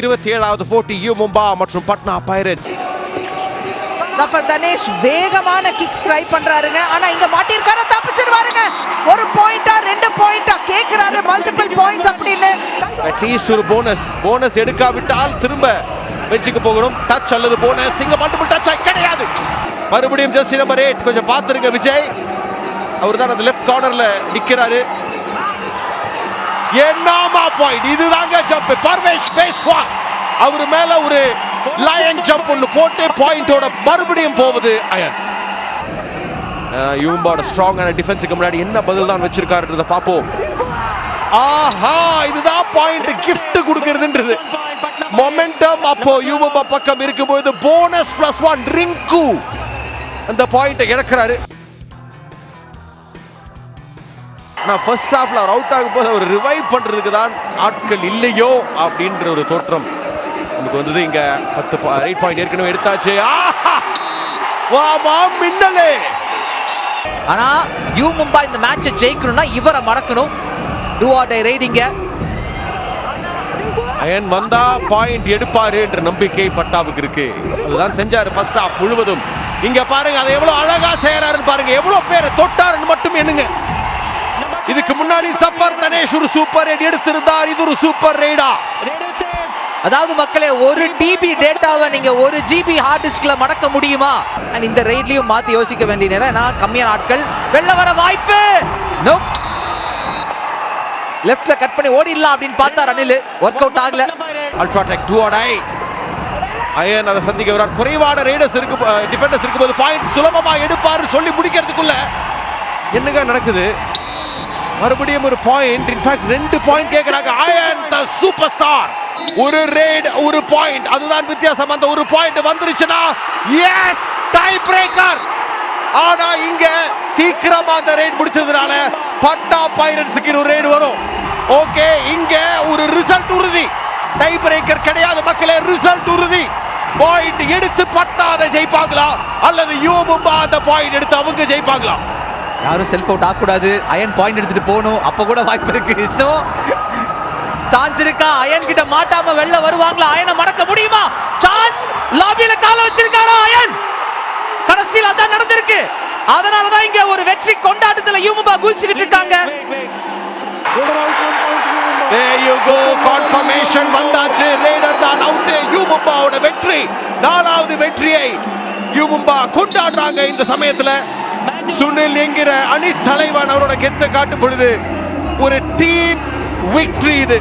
இருபத்தி ஏழாவது போட்டி யூ மும்பா மற்றும் பட்னா பைரட்ஸ். ஜஃபர் தனேஷ் வேகமான கிக்ஸ் ட்ரை பண்றாருங்க. ஆனா இங்க மாட்டிருக்காரு தப்பிச்சிருவாருங்க. ஒரு பாயிண்டா ரெண்டு பாயிண்டா கேக்குறாரு மல்டிபிள் பாயிண்ட்ஸ் அப்படின்னு. அட்லீஸ்ட் ஒரு போனஸ் போனஸ் எடுக்காவிட்டால் திரும்ப பெஞ்சுக்கு போகணும். டச் அல்லது போனஸ் இங்க மல்டிபிள் டச் கிடையாது. மறுபடியும் ஜஸ்ட் நம்பர் எயிட் கொஞ்சம் பார்த்துருங்க விஜய். அவர் தான் அந்த லெஃப்ட் கார்னர்ல நிக்கிறாரு. என்னமா பாயிண்ட் இதுதாங்க ஜம்ப் பர்வேஷ் பேஸ்வா அவர் மேல ஒரு லயன் ஜம்ப் ஒன்று போட்டு பாயிண்டோட மறுபடியும் போவது அயன். யூம்பாவோட ஸ்ட்ராங்கான டிஃபென்ஸுக்கு முன்னாடி என்ன பதில் தான் வச்சிருக்காருன்றத பார்ப்போம். ஆஹா இதுதான் பாயிண்ட் கிஃப்ட் கொடுக்கிறதுன்றது. மொமெண்டம் அப்போ யூமபா பக்கம் இருக்கும்போது போனஸ் பிளஸ் ஒன் ரிங்கு. அந்த பாயிண்ட்டை இழக்கிறாரு. நான் ஃபர்ஸ்ட் ஹாஃப்ல அவர் அவுட் ஆகும் போது அவர் ரிவைவ் பண்றதுக்கு தான் ஆட்கள் இல்லையோ அப்படின்ற ஒரு தோற்றம் நமக்கு வந்தது. இங்க பத்து ரைட் பாயிண்ட் ஏற்கனவே எடுத்தாச்சு. வா வா மின்னலே! ஆனா யூ மும்பா இந்த மேட்சை ஜெயிக்கணும்னா இவரை மறக்கணும். டூ ஆர் டை ரைடிங்க அயன் வந்தா பாயிண்ட் எடுப்பாரு என்ற நம்பிக்கை பட்டாவுக்கு இருக்கு. அதுதான் செஞ்சாரு ஃபர்ஸ்ட் ஹாஃப் முழுவதும். இங்க பாருங்க அதை எவ்வளவு அழகா செய்யறாருன்னு பாருங்க. எவ்வளவு பேரை தொட்டாருன்னு மட்டும் எண்ணுங்க. இதுக்கு முன்னாடி சஃபர் தனேஷ் ஒரு சூப்பர் ரைட் எடுத்திருந்தார். இது ஒரு சூப்பர் ரைடா அதாவது மக்களே ஒரு டிபி டேட்டாவை நீங்க ஒரு ஜிபி ஹார்ட் டிஸ்க்ல மடக்க முடியுமா? அண்ட் இந்த ரைட்லயும் மாத்தி யோசிக்க வேண்டிய நேரம். ஏன்னா கம்மியான ஆட்கள் வெளில வர வாய்ப்பு! லெஃப்ட்ல கட் பண்ணி ஓடிடலாம் அப்படின்னு பார்த்தா ரனில் ஒர்க் அவுட் ஆகல. அல்ட்ராடெக் டூ ஆடை அயன் அதை சந்திக்க வரார் குறைவான ரைடர்ஸ் இருக்கு டிஃபெண்டர்ஸ் இருக்கும்போது பாயிண்ட் சுலபமா எடுப்பாரு சொல்லி முடிக்கிறதுக்குள்ள என்னங்க நடக்குது? மறுபடியும் ஒரு பாயிண்ட் இன்ஃபேக்ட் ரெண்டு பாயிண்ட் கேக்குறாங்க. அயன் த சூப்பர் ஸ்டார் ஒரு ரேட் ஒரு பாயிண்ட் அதுதான் வித்தியாசம். அந்த ஒரு பாயிண்ட் வந்துருச்சுன்னா எஸ் டை பிரேக்கர் ஆனா இங்க சீக்கிரமா அந்த ரைட் முடிச்சதுனால பட்டா பைரட்ஸுக்கு ஒரு ரைடு வரும். ஓகே இங்க ஒரு ரிசல்ட் உறுதி. டை பிரேக்கர் கிடையாது மக்களே. ரிசல்ட் உறுதி. பாயிண்ட் எடுத்து பட்டா அதை ஜெயிப்பாங்களா? அல்லது யூ மும்பா அந்த பாயிண்ட் எடுத்து அவங்க ஜெயிப்பாங்களா? யாரும் செல்ஃப் அவுட் ஆகக்கூடாது. அயன் பாயிண்ட் எடுத்துட்டு போகணும். அப்போ கூட வாய்ப்பு இருக்கு. சான்ஸ் இருக்கா? அயன் கிட்ட மாட்டாம வெளில வருவாங்களா? அயனை மடக்க முடியுமா? சான்ஸ் லாபியில கால வச்சிருக்காரா அயன் கடைசியில் அதான் நடந்திருக்கு. அதனாலதான் இங்க ஒரு வெற்றி கொண்டாட்டத்துல யூமுபா குதிச்சுக்கிட்டு இருக்காங்க. There you go. Confirmation வந்தாச்சு. ரேடர் தான் அவுட் யூமும்பாவோட வெற்றி. நாலாவது வெற்றியை யூ மும்பா கொண்டாடுறாங்க இந்த சமயத்துல. சுனில் என்கிற அணி தலைவன் அவரோட கெத்தை காட்டும் பொழுது ஒரு டீம் விக்டரி இது.